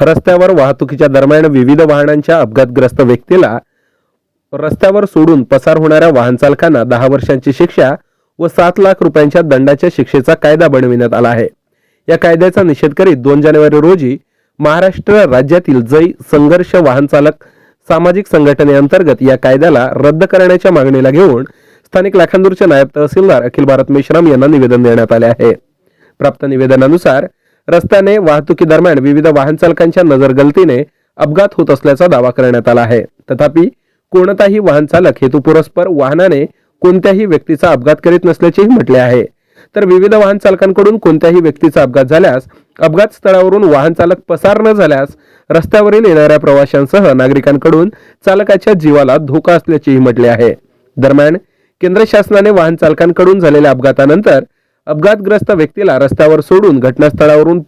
रस्त्यावर वाहतुकीच्या दरम्यान विविध वाहनांच्या अपघातग्रस्त व्यक्तीला रस्त्यावर सोडून पसार होणाऱ्या वाहन चालकांना दहा वर्षांची शिक्षा व सात लाख रुपयांच्या दंडाच्या शिक्षेचा कायदा बनविण्यात आला आहे. या कायद्याचा निषेध करीत दोन जानेवारी रोजी महाराष्ट्र राज्यातील जै संघर्ष वाहन चालक सामाजिक संघटनेअंतर्गत या कायद्याला रद्द करण्याच्या मागणीला घेऊन स्थानिक लाखांदूरचे नायब तहसीलदार अखिल भारत मेश्राम यांना निवेदन देण्यात आले आहे. प्राप्त निवेदनानुसार रस्त्याने वाहतुकीदरम्यान विविध वाहन चालकांच्या नजरगलतीने अपघात होत असल्याचा दावा करण्यात आला आहे. तथापि कोणताही वाहन चालक हेतुपुरस्पर वाहनाने कोणत्याही व्यक्तीचा अपघात करीत नसल्याचेही म्हटले आहे. तर विविध वाहन चालकांकडून कोणत्याही व्यक्तीचा अपघात झाल्यास अपघात स्थळावरून वाहन चालक पसार न झाल्यास रस्त्यावरील येणाऱ्या प्रवाशांसह नागरिकांकडून चालकाच्या जीवाला धोका असल्याचेही म्हटले आहे. दरम्यान केंद्र शासनाने वाहन चालकांकडून झालेल्या अपघातानंतर अपघातग्रस्त व्यक्तीला रस्त्यावर सोडून घटनास्थळावरून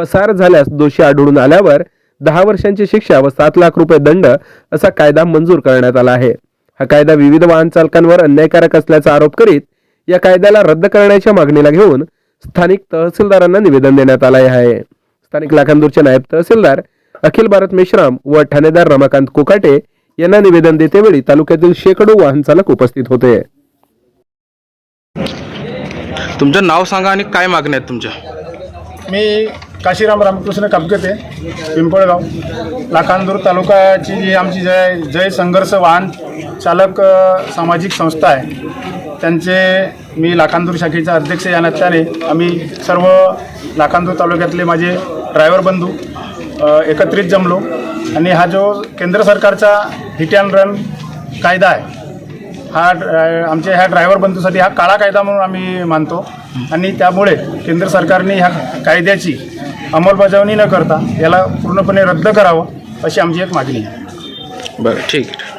पसार झाल्यास दोषी आढळून आल्यावर दहा वर्षांची शिक्षा व सात लाख रुपये दंड असा कायदा मंजूर करण्यात आला आहे. हा कायदा विविध वाहन चालकांवर अन्यायकारक असल्याचा आरोप करीत या कायद्याला रद्द करण्याच्या मागणीला घेऊन स्थानिक तहसीलदारांना निवेदन देण्यात आले आहे. स्थानिक लाखांदूरचे नायब तहसीलदार अखिल भारत मेश्राम व ठाणेदार रमाकांत कोकाटे यांना निवेदन देतेवेळी तालुक्यातील शेकडो वाहन चालक उपस्थित होते. तुमचं नाव सांगा आणि काय मागण्या आहेत तुमच्या? मी काशीराम रामकृष्ण कापगते पिंपळगाव. लाखांदूर तालुक्याची जी आमची जय जय संघर्ष वाहन चालक सामाजिक संस्था आहे. त्यांचे मी लाखांदूर शाखेचा अध्यक्ष या नात्याने आम्ही सर्व लाखांदूर तालुक्यातले माझे ड्रायव्हर बंधू एकत्रित जमलो. आणि हा जो केंद्र सरकारचा हिट अँड रन कायदा आहे हा ड्राय- आमच्या ह्या ड्रायव्हर बंधूसाठी हा काळा कायदा म्हणून आम्ही मानतो. आणि त्यामुळे केंद्र सरकारने ह्या कायद्याची अंमलबजावणी न करता याला पूर्णपणे रद्द करावं अशी आमची एक मागणी आहे. बरं ठीक. आहे